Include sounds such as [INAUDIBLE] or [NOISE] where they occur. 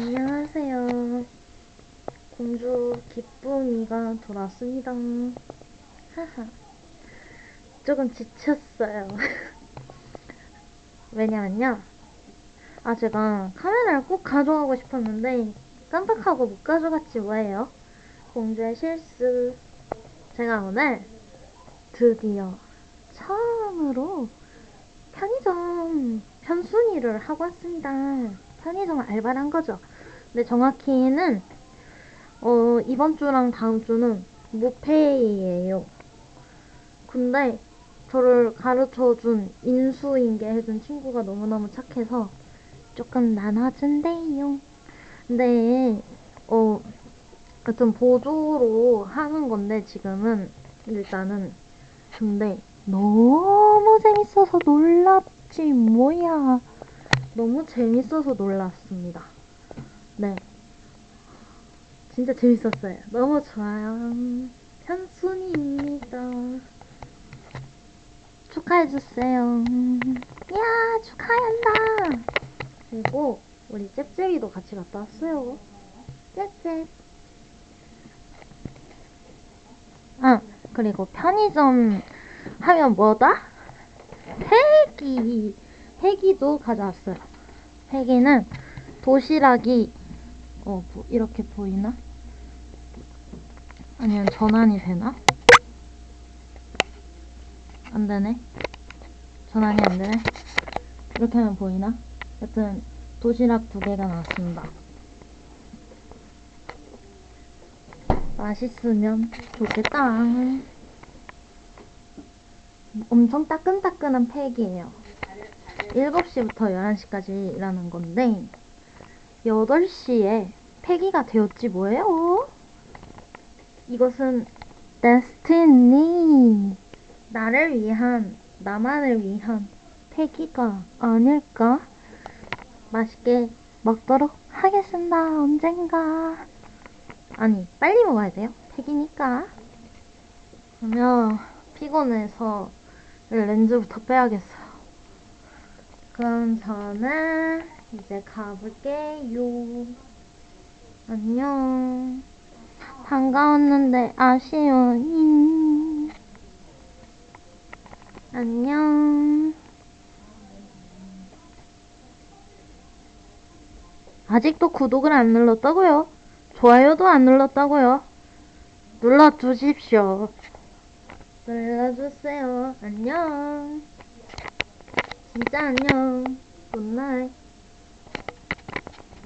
안녕하세요. 공주 기쁨이가 돌아왔습니다. 하하. 조금 지쳤어요. [LAUGHS] 왜냐면요. 아, 제가 카메라를 꼭 가져가고 싶었는데, 깜빡하고 못 가져갔지 뭐예요. 공주의 실수. 제가 오늘 드디어 처음으로 편의점 편순위를 하고 왔습니다. 편의점 알바를 한 거죠. 근데 정확히는 어, 이번 주랑 다음 주는 무페이예요. 근데 저를 가르쳐준 인수인계 해준 친구가 너무너무 착해서 조금 나눠준대요. 근데 어, 좀 보조로 하는 건데 지금은 일단은 근데 너무 재밌어서 놀랍지 뭐야. 너무 재밌어서 놀랐습니다. 네. 진짜 재밌었어요. 너무 좋아요. 현순이입니다. 축하해주세요. 야, 축하한다. 그리고 우리 잽잽이도 같이 갔다 왔어요. 잽잽. 아, 그리고 편의점 하면 뭐다? 폐기. 폐기도 가져왔어요. 폐기는 도시락이 어, 뭐 이렇게 보이나? 아니면 전환이 되나? 안 되네. 전환이 안 되네. 이렇게 하면 보이나? 여튼 도시락 두 개가 나왔습니다. 맛있으면 좋겠다. 엄청 따끈따끈한 팩이에요. 7시부터 11시까지 일하는 건데, 8시에 폐기가 되었지 뭐예요? 이것은 데스티니. 나를 위한, 나만을 위한 폐기가 아닐까? 맛있게 먹도록 하겠습니다. 언젠가. 아니, 빨리 먹어야 돼요. 폐기니까. 그러면 피곤해서 렌즈부터 빼야겠어요. 그럼 저는 이제 가볼게요. 안녕. 반가웠는데 아쉬워. 잉. 안녕. 아직도 구독을 안 눌렀다고요? 좋아요도 안 눌렀다고요? 눌러주십시오. 눌러주세요. 안녕. 진짜 안녕. 굿나잇.